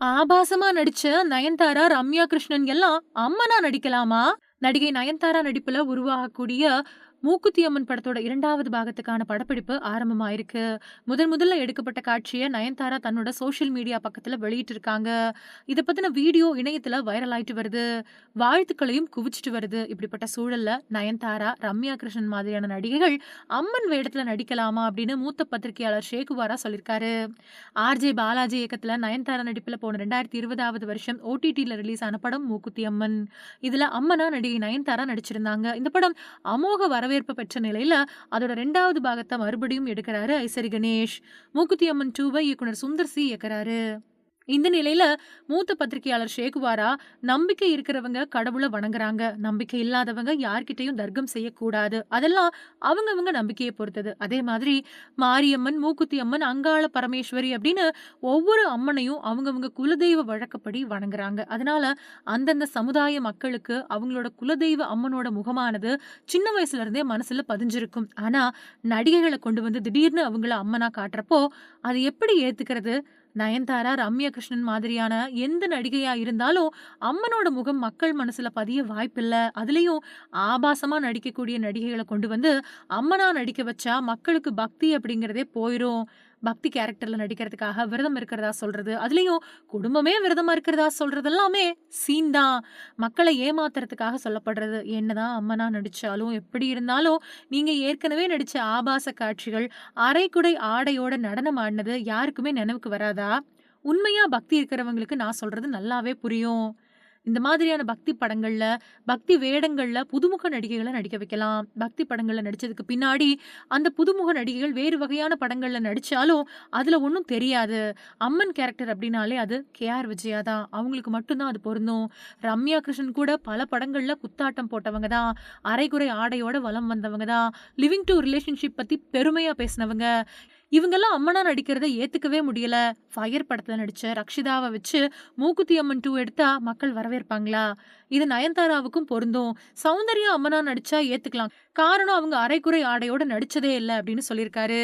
ஆபாசமா நடிச்ச நயன்தாரா, ரம்யா கிருஷ்ணன் எல்லாம் அம்மனா நடிக்கலாமா? நடிகை நயன்தாரா நடிப்புல உருவாகக்கூடிய மூக்குத்தி அம்மன் படத்தோட இரண்டாவது பாகத்துக்கான படப்பிடிப்பு ஆரம்பமாயிருக்கு. முதன் முதல்ல எடுக்கப்பட்ட காட்சியை நயன்தாரா தன்னோட சோஷியல் மீடியா பக்கத்துல வெளியிட்டிருக்காங்க. இதை பத்தின வீடியோ இணையத்துல வைரல் ஆயிட்டு வருது. வாழ்த்துக்களையும் குவிச்சிட்டு வருது. இப்படிப்பட்ட சூழல்ல நயன்தாரா, ரம்யா கிருஷ்ணன் மாதிரியான நடிகைகள் அம்மன் வேடத்துல நடிக்கலாமா அப்படின்னு மூத்த பத்திரிகையாளர் ஷேகுவாரா சொல்லியிருக்காரு. ஆர்.ஜே. பாலாஜி இயக்கத்துல நயன்தாரா நடிப்புல போன 2020வது வருஷம் ஓடிடில ரிலீஸ் ஆன படம் மூக்குத்தி அம்மன். இதுல அம்மனா நடிகை நயன்தாரா நடிச்சிருந்தாங்க. இந்த படம் அமோக வரவேற்பு பெற்ற நிலையில அதோட 2வது பாகத்த மறுபடியும் எடுக்கிறாரு ஐசரி கணேஷ். மூக்குத்தி அம்மன் டூவை இயக்குனர் சுந்தர் சி இயக்குறாரு. இந்த நிலையில மூத்த பத்திரிகையாளர் ஷேகுவாரா, நம்பிக்கை இருக்கிறவங்க கடவுளை வணங்குறாங்க. நம்பிக்கை இல்லாதவங்க யார்கிட்டையும் தர்க்கம் செய்யக்கூடாது. அதெல்லாம் அவங்கவங்க நம்பிக்கையை பொறுத்தது. அதே மாதிரி மாரியம்மன், மூக்குத்தி அம்மன், அங்காள பரமேஸ்வரி அப்படின்னு ஒவ்வொரு அம்மனையும் அவங்கவுங்க குலதெய்வ வழக்கப்படி வணங்குறாங்க. அதனால அந்தந்த சமுதாய மக்களுக்கு அவங்களோட குலதெய்வ அம்மனோட முகமானது சின்ன வயசுல இருந்தே மனசுல பதிஞ்சிருக்கும். ஆனா நடிகைகளை கொண்டு வந்து திடீர்னு அவங்கள அம்மனா காட்டுறப்போ, அது எப்படி ஏத்துக்கிறது? நயன்தாரா, ரம்யா கிருஷ்ணன் மாதிரியான எந்த நடிகையா இருந்தாலும் அம்மனோட முகம் மக்கள் மனசுல பதிய வாய்ப்பில்ல. அதுலயும் ஆபாசமா நடிக்கக்கூடிய நடிகைகளை கொண்டு வந்து அம்மனா நடிக்க வச்சா மக்களுக்கு பக்தி அப்படிங்கிறதே போயிரும். பக்தி கேரக்டர்ல நடிக்கிறதுக்காக விரதம் இருக்கிறதா சொல்றது, அதுலயும் குடும்பமே விரதமா இருக்கிறதா சொல்றது எல்லாமே சீன் தான். மக்களை ஏமாத்துறதுக்காக சொல்லப்படுறது. என்னதான் அம்மனா நடிச்சாலும், எப்படி இருந்தாலும் நீங்க ஏற்கனவே நடிச்ச ஆபாச காட்சிகள், அரைக்குடை ஆடையோட நடனம் ஆடினது யாருக்குமே நினைவுக்கு வராதா? உண்மையா பக்தி இருக்கிறவங்களுக்கு நான் சொல்றது நல்லாவே புரியும். இந்த மாதிரியான பக்தி படங்கள்ல, பக்தி வேடங்கள்ல புதுமுக நடிகைகளை நடிக்க வைக்கலாம். பக்தி படங்கள்ல நடிச்சதுக்கு பின்னாடி அந்த புதுமுக நடிகைகள் வேறு வகையான படங்கள்ல நடிச்சாலும் அதுல ஒன்றும் தெரியாது. அம்மன் கேரக்டர் அப்படின்னாலே அது கே ஆர் விஜயா தான். அவங்களுக்கு மட்டும்தான் அது பொருந்தும். ரம்யா கிருஷ்ணன் கூட பல படங்கள்ல குத்தாட்டம் போட்டவங்க தான். அரைகுறை ஆடையோட வலம் வந்தவங்க தான். லிவிங் டூ ரிலேஷன்ஷிப் பத்தி பெருமையா பேசினவங்க. இவங்கெல்லாம் அம்மனா நடிக்கிறத ஏத்துக்கவே முடியல. ஃபயர் படத்தில் நடிச்ச ரக்ஷிதாவை வச்சு மூக்குத்தி அம்மன் டூ எடுத்தா மக்கள் வரவேற்பாங்களா? இது நயன்தாராவுக்கும் பொருந்தும். சௌந்தர்யா அம்மனா நடிச்சா ஏத்துக்கலாம். காரணம் அவங்க அரைக்குறை ஆடையோட நடிச்சதே இல்லை அப்படின்னு சொல்லியிருக்காரு.